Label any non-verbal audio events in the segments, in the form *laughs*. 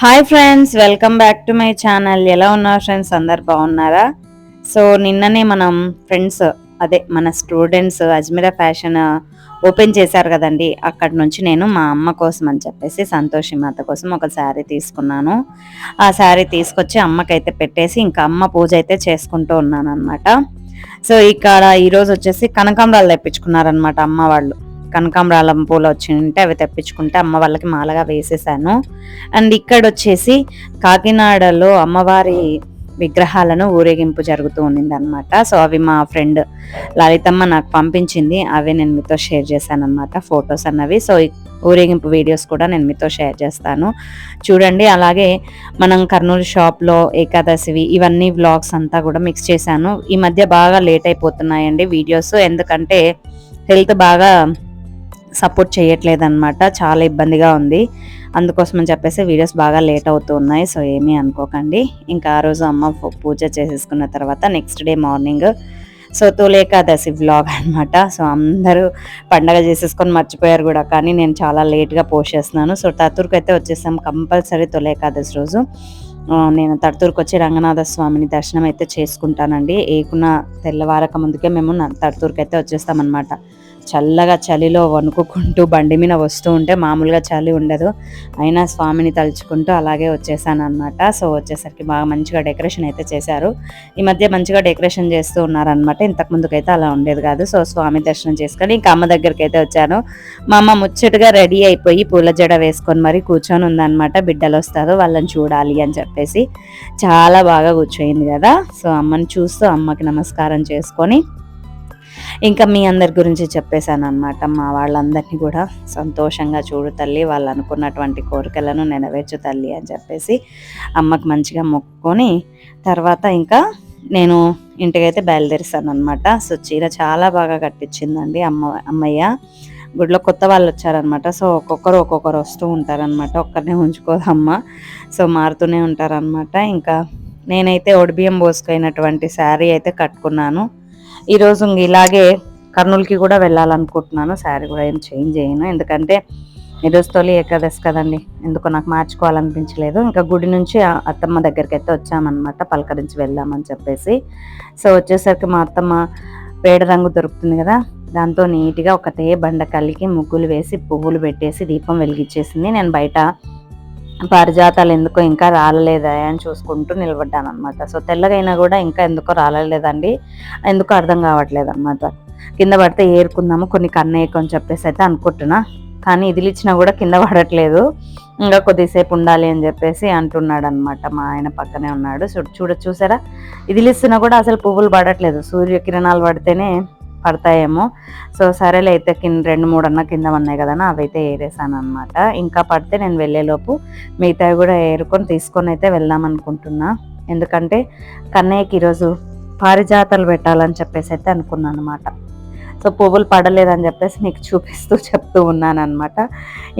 Hi friends welcome back to my channel. ఎలా ఉన్నారు friends? అందరు బాగున్నారా? సో నిన్ననే మనం ఫ్రెండ్స్ అదే మన స్టూడెంట్స్ అజ్మీరా ఫ్యాషన్ ఓపెన్ చేశారు కదండి. అక్కడ నుంచి నేను మా అమ్మ కోసం అని చెప్పేసి సంతోషి మాత కోసం ఒక శారీ తీసుకున్నాను. ఆ శారీ తీసుకొచ్చి అమ్మకైతే పెట్టేసి ఇంకా అమ్మ పూజ అయితే చేసుకుంటూ ఉన్నాను అనమాట సో ఇక్కడ ఈరోజు వచ్చేసి కనకాంబరాలు తెప్పించుకున్నారనమాట అమ్మ వాళ్ళు. కనకాంబరాలం పూలు వచ్చి ఉంటే అవి తెప్పించుకుంటే అమ్మ వాళ్ళకి మాలగా వేసేసాను. అండ్ ఇక్కడ వచ్చేసి కాకినాడలో అమ్మవారి విగ్రహాలను ఊరేగింపు జరుగుతూ ఉండింది అనమాట సో అవి మా ఫ్రెండ్ లలితమ్మ నాకు పంపించింది. అవి నేను మీతో షేర్ చేశాను అనమాట ఫొటోస్ అన్నవి. సో ఊరేగింపు వీడియోస్ కూడా నేను మీతో షేర్ చేస్తాను. చూడండి అలాగే మనం కర్నూలు షాప్లో ఏకాదశివి ఇవన్నీ వ్లాగ్స్ అంతా కూడా మిక్స్ చేశాను. ఈ మధ్య బాగా లేట్ అయిపోతున్నాయండి వీడియోస్. ఎందుకంటే హెల్త్ బాగా సపోర్ట్ చేయట్లేదన్నమాట. చాలా ఇబ్బందిగా ఉంది. అందుకోసమని చెప్పేసి వీడియోస్ బాగా లేట్ అవుతూ ఉన్నాయి సో ఏమీ అనుకోకండి. ఇంకా ఆ రోజు అమ్మ పూజ చేసేసుకున్న తర్వాత next day morning. So Tholi Ekadashi vlog అనమాట సో అందరూ పండగ చేసేసుకొని మర్చిపోయారు కూడా. కానీ నేను చాలా లేట్గా పోస్ట్ చేస్తున్నాను. సో తత్తూరుకు అయితే వచ్చేసాం కంపల్సరీ తొలేకాదశి రోజు. నేను తడుతూరుకు వచ్చి రంగనాథ స్వామిని దర్శనం అయితే చేసుకుంటానండి. ఏకున్న తెల్లవారక ముందుకే మేము తడుతూరుకు అయితే వచ్చేస్తామన్నమాట. చల్లగా చలిలో వణుకుకుంటూ బండి మీద వస్తూ ఉంటే మామూలుగా చలి ఉండదు. అయినా స్వామిని తలుచుకుంటూ అలాగే వచ్చేసాను అనమాట సో వచ్చేసరికి బాగా మంచిగా డెకరేషన్ అయితే చేశారు. ఈ మధ్య మంచిగా డెకరేషన్ చేస్తూ ఉన్నారనమాట ఇంతకు ముందుకైతే అలా ఉండేది కాదు. సో స్వామి దర్శనం చేసుకొని ఇంకా అమ్మ దగ్గరికి అయితే వచ్చాను. మా అమ్మ ముచ్చటగా రెడీ అయిపోయి పూల జడ వేసుకొని మరి కూర్చొని ఉందన్నమాట. బిడ్డలు వస్తారు వాళ్ళని చూడాలి అని చెప్పేసి. చాలా బాగా కూర్చోయింది కదా. సో అమ్మని చూస్తూ అమ్మకి నమస్కారం చేసుకొని ఇంకా మీ అందరి గురించి చెప్పేశాను అనమాట మా వాళ్ళందరినీ కూడా సంతోషంగా చూడు తల్లి వాళ్ళు అనుకున్నటువంటి కోరికలను నెరవేర్చు తల్లి అని చెప్పేసి అమ్మకు మంచిగా మొక్కుకొని తర్వాత ఇంకా నేను ఇంటికైతే బయలుదేరిస్తాను అనమాట సో చీర చాలా బాగా కట్టించిందండి అమ్మ అమ్మయ్య. గుడిలో కొత్త వాళ్ళు వచ్చారనమాట సో ఒక్కొక్కరు ఒక్కొక్కరు వస్తూ ఉంటారనమాట ఒక్కరినే ఉంచుకోదు అమ్మ. సో మారుతూనే ఉంటారనమాట ఇంకా నేనైతే ఒడిబియ్యం పోసుకైనటువంటి శారీ అయితే కట్టుకున్నాను. ఈరోజు ఇంక ఇలాగే కర్నూలుకి కూడా వెళ్ళాలనుకుంటున్నాను. శారీ కూడా ఏం చేంజ్ చేయను. ఎందుకంటే ఈరోజు తొలి ఏకాదశి కదండి. ఎందుకో నాకు మార్చుకోవాలనిపించలేదు. ఇంకా గుడి నుంచి అత్తమ్మ దగ్గరికి అయితే వచ్చామన్నమాట. పలకరించి వెళ్దామని చెప్పేసి. సో వచ్చేసరికి మా అత్తమ్మ పేడ రంగు దొరుకుతుంది కదా. దాంతో నీట్గా ఒకటే బండ కలికి ముగ్గులు వేసి పువ్వులు పెట్టేసి దీపం వెలిగించేసింది నేను బయట పారిజాతాలు ఎందుకో ఇంకా రాలలేదా అని చూసుకుంటూ నిలబడ్డాను అనమాట సో తెల్లగైనా కూడా ఇంకా ఎందుకో రాలలేదండి. ఎందుకో అర్థం కావట్లేదు అనమాట కింద పడితే ఏరుకుందాము కొన్ని కన్నేయకు చెప్పేసి అయితే అనుకుంటున్నా. కానీ ఇదిలిచ్చినా కూడా కింద పడట్లేదు. ఇంకా కొద్దిసేపు ఉండాలి అని చెప్పేసి అంటున్నాడు అనమాట మా ఆయన పక్కనే ఉన్నాడు. చూడు చూడ చూసారా? ఇదిలిస్తున్నా కూడా అసలు పువ్వులు పడట్లేదు. సూర్యకిరణాలు పడితేనే పడతాయేమో. సో సరేలే అయితే కింద రెండు మూడు అన్న కింద ఉన్నాయి కదా అవి అయితే ఏరేసాను అనమాట ఇంకా పడితే నేను వెళ్ళేలోపు మిగతావి కూడా ఏరుకొని తీసుకొని అయితే వెళ్దాం అనుకుంటున్నా. ఎందుకంటే కన్నయ్యకి ఈరోజు పారిజాతాలు పెట్టాలని చెప్పేసి అయితే అనుకున్నాను అనమాట సో పువ్వులు పడలేదని చెప్పేసి మీకు చూపిస్తూ *laughs* చెప్తూ ఉన్నాను అనమాట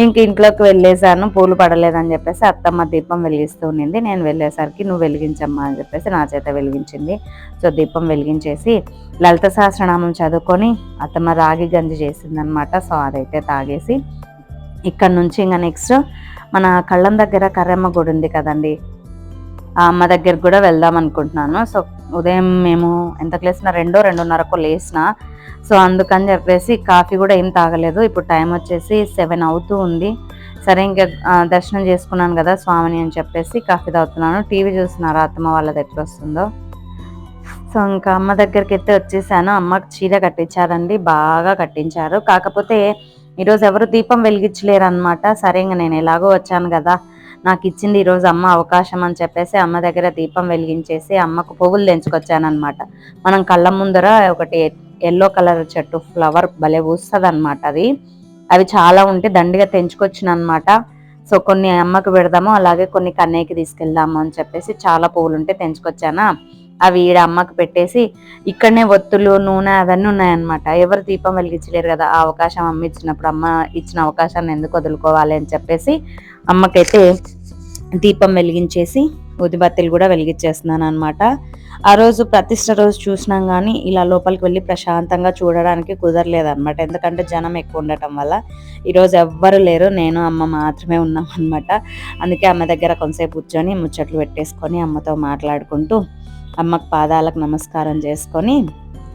ఇంక ఇంట్లోకి వెళ్ళేసాను పూలు పడలేదని చెప్పేసి అత్తమ్మ దీపం వెలిగిస్తూ ఉండింది. నేను వెళ్ళేసరికి నువ్వు వెలిగించమ్మా అని చెప్పేసి నా చేత వెలిగించింది. సో దీపం వెలిగించేసి లలిత సహస్రనామం చదువుకొని అత్తమ్మ రాగి గంజి చేసింది అనమాట సో అదైతే తాగేసి ఇక్కడ నుంచి ఇంకా నెక్స్ట్ మన కళ్ళం దగ్గర కర్రమ్మ గుడి ఉంది కదండి ఆ అమ్మ దగ్గరికి కూడా వెళ్దాం అనుకుంటున్నాను. సో ఉదయం మేము ఎంతకు లేసిన రెండో రెండున్నరకు లేసిన. సో అందుకని చెప్పేసి కాఫీ కూడా ఏం తాగలేదు. ఇప్పుడు టైం వచ్చేసి సెవెన్ అవుతూ ఉంది. సరే ఇంకా దర్శనం చేసుకున్నాను కదా స్వామిని అని చెప్పేసి కాఫీ తాగుతున్నాను. టీవీ చూస్తున్నారు అత్తమ్మ వాళ్ళది ఎట్లా వస్తుందో? సో ఇంకా అమ్మ దగ్గరికి అయితే వచ్చేసాను. అమ్మకి చీర కట్టించారండి. బాగా కట్టించారు. కాకపోతే ఈరోజు ఎవరు దీపం వెలిగించలేరు అనమాట సరే ఇంకా నేను ఎలాగో వచ్చాను కదా. నాకు ఇచ్చింది ఈరోజు అమ్మ అవకాశం అని చెప్పేసి అమ్మ దగ్గర దీపం వెలిగించేసి అమ్మకు పువ్వులు తెంచుకొచ్చానమాట మనం కళ్ళ ముందర ఒకటి ఎల్లో కలర్ చెట్టు ఫ్లవర్ భలే పూస్తుంది అనమాట అది. అవి చాలా ఉంటే దండిగా తెంచుకొచ్చిన అనమాట సో కొన్ని అమ్మకు పెడదాము అలాగే కొన్ని కన్నయ్యకి తీసుకెళ్దాము అని చెప్పేసి చాలా పువ్వులు ఉంటే తెంచుకొచ్చానా? అవి ఈడ అమ్మకు పెట్టేసి ఇక్కడనే ఒత్తులు నూనె అవన్నీ ఉన్నాయన్నమాట. ఎవరు దీపం వెలిగించలేరు కదా ఆ అవకాశం అమ్మ ఇచ్చినప్పుడు అమ్మ ఇచ్చిన అవకాశాన్ని ఎందుకు వదులుకోవాలి అని చెప్పేసి అమ్మకైతే దీపం వెలిగించేసి ఉదిబత్తిలు కూడా వెలిగించేస్తున్నాను అనమాట ఆ రోజు ప్రతిష్ట రోజు చూసినాం కానీ ఇలా లోపలికి వెళ్ళి ప్రశాంతంగా చూడడానికి కుదరలేదన్నమాట. ఎందుకంటే జనం ఎక్కువ ఉండటం వల్ల ఈరోజు ఎవ్వరు లేరు నేను అమ్మ మాత్రమే ఉన్నాం అనమాట అందుకే అమ్మ దగ్గర కొంతసేపు కూర్చొని ముచ్చట్లు పెట్టేసుకొని అమ్మతో మాట్లాడుకుంటూ అమ్మకు పాదాలకు నమస్కారం చేసుకొని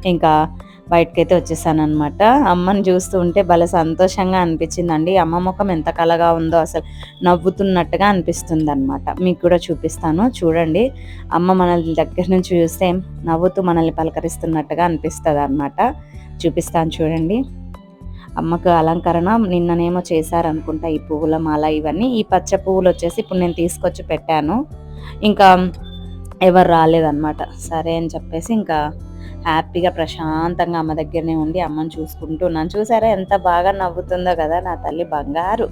ఇంకా బయటకైతే వచ్చేసానమాట అమ్మని చూస్తూ ఉంటే భలే సంతోషంగా అనిపించిందండి. అమ్మ ముఖం ఎంత కలగా ఉందో అసలు నవ్వుతున్నట్టుగా అనిపిస్తుంది అనమాట మీకు కూడా చూపిస్తాను. చూడండి. అమ్మ మనల్ని దగ్గర నుంచి చూస్తే నవ్వుతూ మనల్ని పలకరిస్తున్నట్టుగా అనిపిస్తుంది అనమాట చూపిస్తాను చూడండి. అమ్మకు అలంకరణ నిన్ననేమో చేశారనుకుంటా. ఈ పువ్వుల మాల ఇవన్నీ. ఈ పచ్చ పువ్వులు వచ్చేసి ఇప్పుడు నేను తీసుకొచ్చి పెట్టాను. ఇంకా ఎవరు రాలేదన్నమాట. సరే అని చెప్పేసి ఇంకా హ్యాపీగా ప్రశాంతంగా అమ్మ దగ్గరనే ఉండి అమ్మని చూసుకుంటూ నన్ను చూసారా ఎంత బాగా నవ్వుతుందో కదా నా తల్లి బంగారు.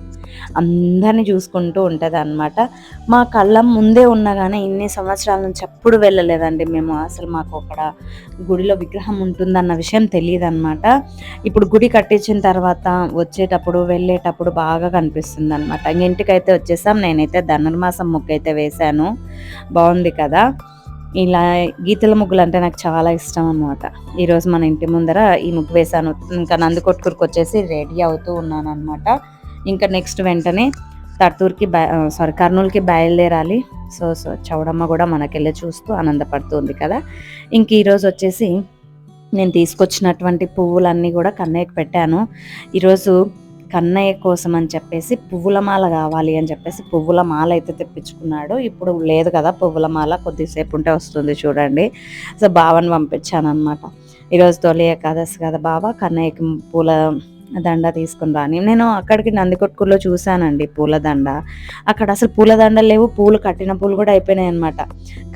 అందరినీ చూసుకుంటూ ఉంటుంది అనమాట మా కళ్ళం ముందే ఉన్నా కానీ ఇన్ని సంవత్సరాల నుంచి ఎప్పుడు వెళ్ళలేదండి మేము. అసలు మాకు అక్కడ గుడిలో విగ్రహం ఉంటుందన్న విషయం తెలియదు అనమాట ఇప్పుడు గుడి కట్టించిన తర్వాత వచ్చేటప్పుడు వెళ్ళేటప్పుడు బాగా కనిపిస్తుంది అనమాట ఇంటికైతే వచ్చేసాం. నేనైతే ధనుర్మాసం ముగ్గు అయితే వేశాను. బాగుంది కదా? ఇలా గీతల ముగ్గులు అంటే నాకు చాలా ఇష్టం అనమాట ఈరోజు మన ఇంటి ముందర ఈ ముగ్గు వేశాను. ఇంకా నందికొట్కూరుకు వచ్చేసి రెడీ అవుతూ ఉన్నాను అనమాట ఇంకా నెక్స్ట్ వెంటనే తట్టూరుకి సారీ కర్నూలుకి బయలుదేరాలి. సో సో చౌడమ్మ కూడా మనకెళ్ళి చూస్తూ ఆనందపడుతుంది కదా. ఇంక ఈరోజు వచ్చేసి నేను తీసుకొచ్చినటువంటి పువ్వులన్నీ కూడా కన్నయ్యకి పెట్టాను. ఈరోజు కన్నయ్య కోసం అని చెప్పేసి పువ్వుల మాల కావాలి అని చెప్పేసి పువ్వుల మాల అయితే తెప్పించుకున్నాడు. ఇప్పుడు లేదు కదా పువ్వుల మాల కొద్దిసేపు ఉంటే వస్తుంది చూడండి. సో బావని పంపించాను అనమాట ఈరోజు తొలి ఏకాదశి కదా బావ కన్నయ్యకి పూల దండ తీసుకుని రాని. నేను అక్కడికి నందికొట్కూరులో చూశానండి పూలదండ అక్కడ అసలు పూలదండలు లేవు పూలు కట్టిన పూలు కూడా అయిపోయినాయి అనమాట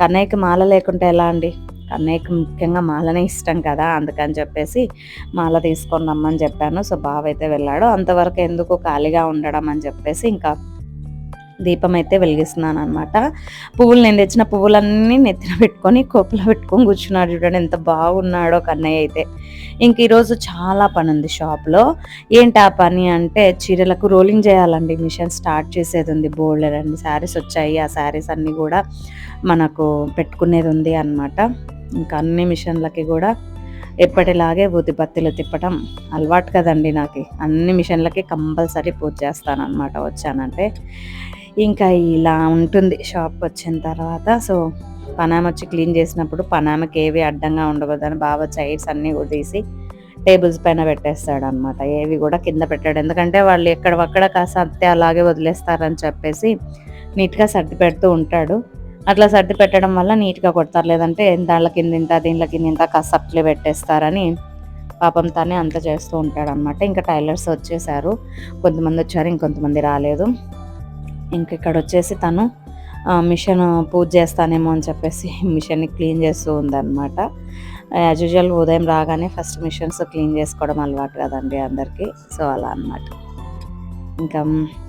కన్నయ్యకి మాల లేకుంటే ఎలా అండి? అన్నయ్యకి ముఖ్యంగా మాలనే ఇష్టం కదా అందుకని చెప్పేసి మాల తీసుకొని రమ్మని చెప్పాను. సో బావ అయితే వెళ్ళాడు. అంతవరకు ఎందుకు ఖాళీగా ఉండడం అని చెప్పేసి ఇంకా దీపం అయితే వెలిగిస్తున్నాను అనమాట పువ్వులు నేను తెచ్చిన పువ్వులన్నీ నెత్తిన పెట్టుకొని కోపలో పెట్టుకొని కూర్చున్నాడు చూడండి ఎంత బాగున్నాడో కన్నయ్య అయితే. ఇంక ఈరోజు చాలా పని ఉంది షాప్లో. ఏంటి ఆ పని అంటే చీరలకు రోలింగ్ చేయాలండి. మిషన్ స్టార్ట్ చేసేది ఉంది. బోల్డర్ అండి శారీస్ వచ్చాయి. ఆ శారీస్ అన్నీ కూడా మనకు పెట్టుకునేది ఉంది అనమాట ఇంకా అన్ని మిషన్లకి కూడా ఎప్పటిలాగే ఊదిబత్తిలు తిప్పటం అలవాటు కదండి నాకు. అన్ని మిషన్లకి కంపల్సరీ పూజ చేస్తాను వచ్చానంటే. ఇంకా ఇలా ఉంటుంది షాప్కి వచ్చిన తర్వాత. సో పనామ వచ్చి క్లీన్ చేసినప్పుడు పనామకి ఏవి అడ్డంగా ఉండకూడదని బాగా చైర్స్ అన్నీ కూడా తీసి టేబుల్స్ పైన పెట్టేస్తాడు అనమాట ఏవి కూడా కింద పెట్టాడు. ఎందుకంటే వాళ్ళు ఎక్కడవక్కడ కాస్త అలాగే వదిలేస్తారని చెప్పేసి నీట్గా సర్ది పెడుతూ ఉంటాడు. అట్లా సర్ది పెట్టడం వల్ల నీట్గా కొడతారు. లేదంటే దాళ్ళ కింద ఇంత దీనిలో కింద ఇంత కాస్త పెట్టేస్తారని పాపం తానే అంత చేస్తూ ఉంటాడనమాట ఇంకా టైలర్స్ వచ్చేసారు. కొంతమంది వచ్చారు ఇంకొంతమంది రాలేదు. ఇంక ఇక్కడ వచ్చేసి తను మిషన్ పూజ చేస్తానేమో అని చెప్పేసి *laughs* మిషన్ని క్లీన్ చేస్తూ ఉందన్నమాట. యాజ్ యూజువల్ ఉదయం రాగానే ఫస్ట్ మిషన్స్ క్లీన్ చేసుకోవడం అలవాటు కదండి అందరికీ. సో అలా అనమాట ఇంకా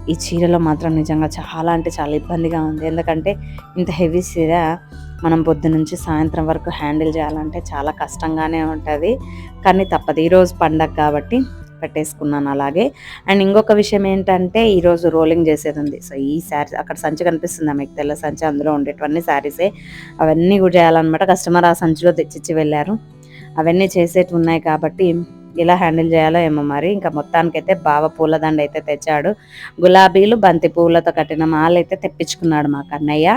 ఈ చీరలో మాత్రం నిజంగా చాలా అంటే చాలా ఇబ్బందిగా ఉంది. ఎందుకంటే ఇంత హెవీ చీర మనం పొద్దు నుంచి సాయంత్రం వరకు హ్యాండిల్ చేయాలంటే చాలా కష్టంగానే ఉంటుంది. కానీ తప్పదు. ఈరోజు పండగ కాబట్టి పెట్టేసుకున్నాను అలాగే. అండ్ ఇంకొక విషయం ఏంటంటే ఈరోజు రోలింగ్ చేసేది ఉంది. సో ఈ శారీ అక్కడ సంచి కనిపిస్తుంది. మీకు తెల్ల సంచి అందులో ఉండేటివన్నీ శారీసే. అవన్నీ కూడా చేయాలన్నమాట. కస్టమర్ ఆ సంచిలో తెచ్చిచ్చి వెళ్ళారు. అవన్నీ చేసేటి ఉన్నాయి కాబట్టి ఎలా హ్యాండిల్ చేయాలో ఏమో మరి. ఇంకా మొత్తానికైతే బావ పూలదండ అయితే తెచ్చాడు. గులాబీలు బంతి పూలతో కట్టిన మాల అయితే తెప్పించుకున్నాడు మా కన్నయ్య.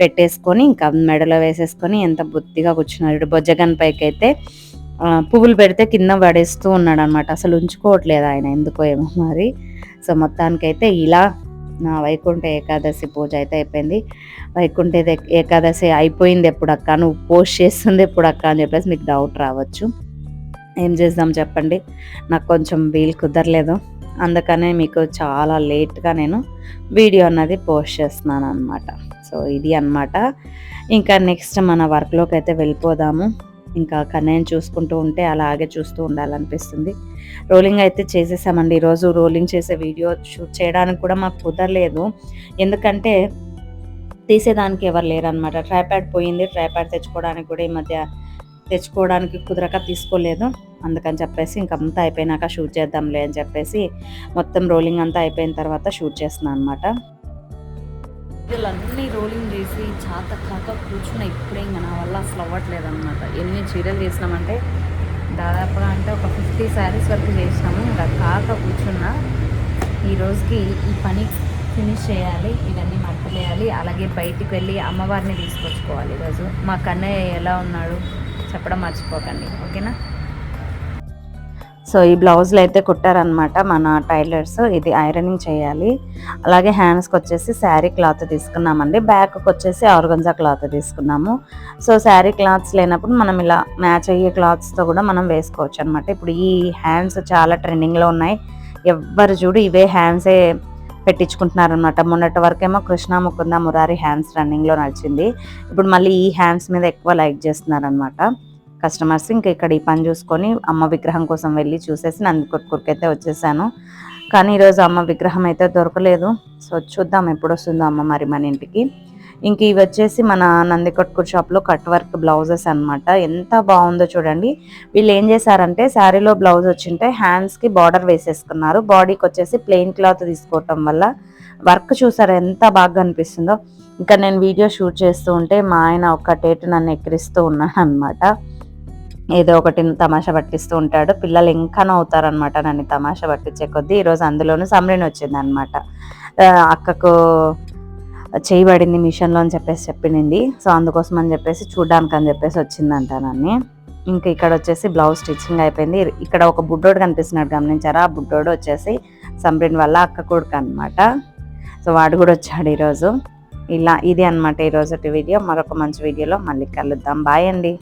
పెట్టేసుకొని ఇంకా మెడలో వేసేసుకొని ఎంత బుద్ధిగా కూర్చున్నాడు. బొజ్జగన్ పైకి అయితే పువ్వులు పెడితే కింద పడేస్తూ ఉన్నాడు అనమాట అసలు ఉంచుకోవట్లేదు ఆయన ఎందుకో ఏమో మరి. సో మొత్తానికైతే ఇలా నా వైకుంఠ ఏకాదశి పూజ అయితే అయిపోయింది. వైకుంఠ ఏకాదశి అయిపోయింది ఎప్పుడు అక్క నువ్వు పోస్ట్ చేస్తుంది ఎప్పుడు అక్క అని చెప్పేసి మీకు డౌట్ రావచ్చు. ఏం చేద్దాం చెప్పండి. నాకు కొంచెం వీలు కుదరలేదు. అందుకనే మీకు చాలా లేట్గా నేను వీడియో అన్నది పోస్ట్ చేస్తున్నాను అనమాట సో ఇది అనమాట ఇంకా నెక్స్ట్ మన వర్క్లోకి అయితే వెళ్ళిపోదాము. ఇంకా కన్నయ్యని చూసుకుంటూ ఉంటే అలాగే చూస్తూ ఉండాలనిపిస్తుంది. రోలింగ్ అయితే చేసేసామండి. ఈరోజు రోలింగ్ చేసే వీడియో షూట్ చేయడానికి కూడా మాకు కుదరలేదు. ఎందుకంటే తీసేదానికి ఎవరు లేరు అనమాట ట్రైప్యాడ్ పోయింది. ట్రైప్యాడ్ తెచ్చుకోవడానికి కూడా ఈ మధ్య తెచ్చుకోవడానికి కుదరక తీసుకోలేదు. అందుకని చెప్పేసి ఇంకంతా అయిపోయినాక షూట్ చేద్దాంలే అని చెప్పేసి మొత్తం రోలింగ్ అంతా అయిపోయిన తర్వాత షూట్ చేస్తున్నాను అనమాట చీరలన్నీ రోలింగ్ చేసి చాత కాక కూర్చున్న ఇప్పుడే ఇంకా నా వల్ల అసలు అవ్వట్లేదు అనమాట ఎన్ని చీరలు చేసినామంటే దాదాపుగా అంటే ఒక ఫిఫ్టీ శారీస్ వరకు చేసినాము. ఇంకా కాక కూర్చున్నా ఈ రోజుకి ఈ పని ఫినిష్ చేయాలి ఇవన్నీ మట్టలేయాలి అలాగే బయటికి వెళ్ళి అమ్మవారిని తీసుకొచ్చుకోవాలి ఈరోజు. మా కన్నయ్య ఎలా ఉన్నాడు? చెప్పడం మర్చిపోకండి ఓకేనా? సో ఈ బ్లౌజులు అయితే కుట్టారనమాట మన టైలర్స్. ఇది ఐరనింగ్ చేయాలి. అలాగే హ్యాండ్స్కి వచ్చేసి శారీ క్లాత్ తీసుకున్నామండి. బ్యాక్కి వచ్చేసి ఆర్గంజా క్లాత్ తీసుకున్నాము. సో శారీ క్లాత్స్ లేనప్పుడు మనం ఇలా మ్యాచ్ అయ్యే క్లాత్స్తో కూడా మనం వేసుకోవచ్చు అనమాట ఇప్పుడు ఈ హ్యాండ్స్ చాలా ట్రెండింగ్లో ఉన్నాయి. ఎవ్వరు చూడు ఇవే హ్యాండ్సే పెట్టించుకుంటున్నారనమాట మొన్నటి వరకేమో కృష్ణ ముకుంద మురారి హ్యాండ్స్ రన్నింగ్లో నడిచింది. ఇప్పుడు మళ్ళీ ఈ హ్యాండ్స్ మీద ఎక్కువ లైక్ చేస్తున్నారనమాట కస్టమర్స్ ఇంకా ఇక్కడ ఈ పని చూసుకొని అమ్మ విగ్రహం కోసం వెళ్ళి చూసేసి నందికొట్కూరుకి అయితే వచ్చేసాను. కానీ ఈరోజు అమ్మ విగ్రహం అయితే దొరకలేదు. సో చూద్దాం ఎప్పుడు వస్తుందో అమ్మ మరి మన ఇంటికి. ఇంక ఇవి వచ్చేసి మన నందికొట్కూర్ షాప్లో కట్ వర్క్ బ్లౌజెస్ అన్నమాట. ఎంత బాగుందో చూడండి. వీళ్ళు ఏం చేశారంటే శారీలో బ్లౌజ్ వచ్చింటే హ్యాండ్స్కి బార్డర్ వేసేసుకున్నారు. బాడీకి వచ్చేసి ప్లెయిన్ క్లాత్ తీసుకోవటం వల్ల వర్క్ చూసారు ఎంత బాగా అనిపిస్తుందో ఇంకా నేను వీడియో షూట్ చేస్తూ ఉంటే మా ఆయన ఒక టేటు నన్ను ఎక్కిరిస్తూ ఉన్నాను అనమాట ఏదో ఒకటి తమాషా పట్టిస్తూ ఉంటాడు. పిల్లలు ఇంకా నవ్వుతారనమాట నన్ను తమాషా పట్టించే కొద్దీ. ఈరోజు అందులోనూ సమరణ వచ్చింది అనమాట అక్కకు చేయబడింది మిషన్లో అని చెప్పేసి చెప్పింది సో అందుకోసం అని చెప్పేసి చూడ్డానికి అని చెప్పేసి వచ్చిందంట నన్ను. ఇంకా ఇక్కడ వచ్చేసి బ్లౌజ్ స్టిచ్చింగ్ అయిపోయింది. ఇక్కడ ఒక బుడ్డోడు కనిపిస్తున్నాడు గమనించారా? ఆ బుడ్డోడు వచ్చేసి సంబ్రిన్ వల్ల అక్క కొడుకు అనమాట సో వాడు కూడా వచ్చాడు ఈరోజు. ఇలా ఇది అనమాట ఈరోజు వీడియో. మరొక మంచి వీడియోలో మళ్ళీ కలుద్దాం. బాయ్ అండి.